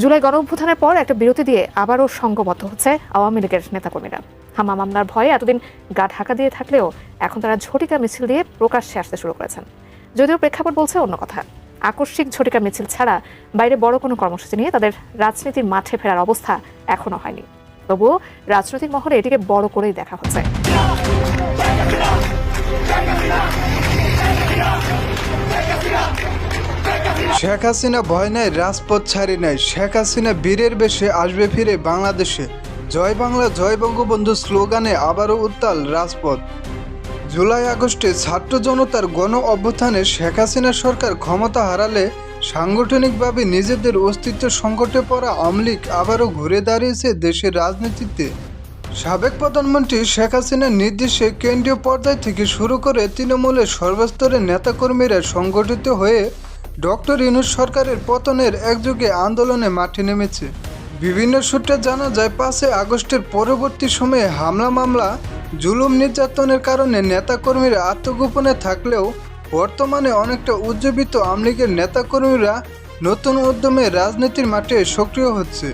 জুলাই গণ গণঅভ্যুত্থানের পর একটা বিরতি দিয়ে আবারও সংঘবদ্ধ হচ্ছে আওয়ামী লীগের নেতাকর্মীরা। হামা মামলার ভয়ে এতদিন গা ঢাকা দিয়ে থাকলেও এখন তারা ঝটিকা মিছিল দিয়ে প্রকাশ্যে আসতে শুরু করেছেন। যদিও প্রেক্ষাপট বলছে অন্য কথা। আকস্মিক ঝটিকা মিছিল ছাড়া বাইরে বড় কোনো কর্মসূচি নিয়ে তাদের রাজনীতির মাঠে ফেরার অবস্থা এখনও হয়নি। তবুও রাজনৈতিক মহলে এটিকে বড় করেই দেখা হচ্ছে। শেখ হাসিনা ভয় নাই রাজপথ ছাড়ি নাই শেখ হাসিনা বীরের বেশে আসবে ফিরে বাংলাদেশে। জয় বাংলা, জয় বঙ্গবন্ধু স্লোগানে আবারও উত্তাল রাজপথ। জুলাই আগস্টে ছাত্র জনতার গণ অভ্যুত্থানে শেখ হাসিনা সরকার ক্ষমতা হারালে সাংগঠনিকভাবে নিজেদের অস্তিত্ব সংকটে পড়া আমলিক আবারও ঘুরে দাঁড়িয়েছে দেশের রাজনীতিতে। সাবেক প্রধানমন্ত্রী শেখ হাসিনার নির্দেশে কেন্দ্রীয় পর্যায় থেকে শুরু করে তৃণমূলের সর্বস্তরের নেতাকর্মীরা সংগঠিত হয়ে ডক্টর ইনুস সরকারের পতনের একযোগে আন্দোলনে মাঠে নেমেছে। বিভিন্ন সূত্রে জানা যায় পাঁচে আগস্টের পরবর্তী সময়ে হামলা মামলা, জুলুম নির্যাতনের কারণে নেতাকর্মীরা আত্মগোপনে থাকলেও বর্তমানে অনেকটা উজ্জীবিত আমলিগের নেতাকর্মীরা নতুন উদ্যমে রাজনীতির মাঠে সক্রিয় হচ্ছে।